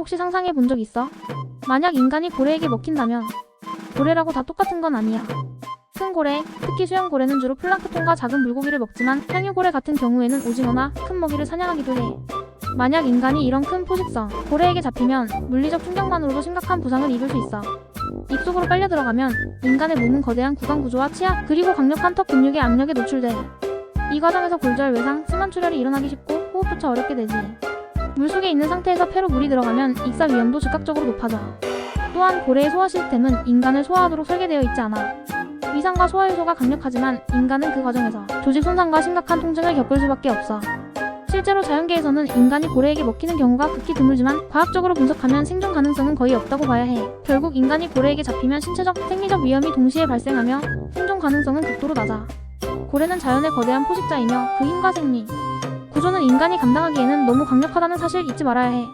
혹시 상상해 본 적 있어? 만약 인간이 고래에게 먹힌다면 고래라고 다 똑같은 건 아니야. 큰 고래, 특히 수영 고래는 주로 플랑크톤과 작은 물고기를 먹지만 향유고래 같은 경우에는 오징어나 큰 먹이를 사냥하기도 해. 만약 인간이 이런 큰 포식성, 고래에게 잡히면 물리적 충격만으로도 심각한 부상을 입을 수 있어. 입속으로 빨려 들어가면 인간의 몸은 거대한 구강 구조와 치아, 그리고 강력한 턱 근육의 압력에 노출돼. 이 과정에서 골절, 외상, 심한 출혈이 일어나기 쉽고 호흡조차 어렵게 되지. 물속에 있는 상태에서 폐로 물이 들어가면 익사 위험도 즉각적으로 높아져. 또한 고래의 소화 시스템은 인간을 소화하도록 설계되어 있지 않아. 위상과 소화 효소가 강력하지만 인간은 그 과정에서 조직 손상과 심각한 통증을 겪을 수밖에 없어. 실제로 자연계에서는 인간이 고래에게 먹히는 경우가 극히 드물지만 과학적으로 분석하면 생존 가능성은 거의 없다고 봐야 해. 결국 인간이 고래에게 잡히면 신체적, 생리적 위험이 동시에 발생하며 생존 가능성은 극도로 낮아. 고래는 자연의 거대한 포식자이며 그 힘과 생리, 구조는 인간이 감당하기에는 너무 강력하다는 사실 잊지 말아야 해.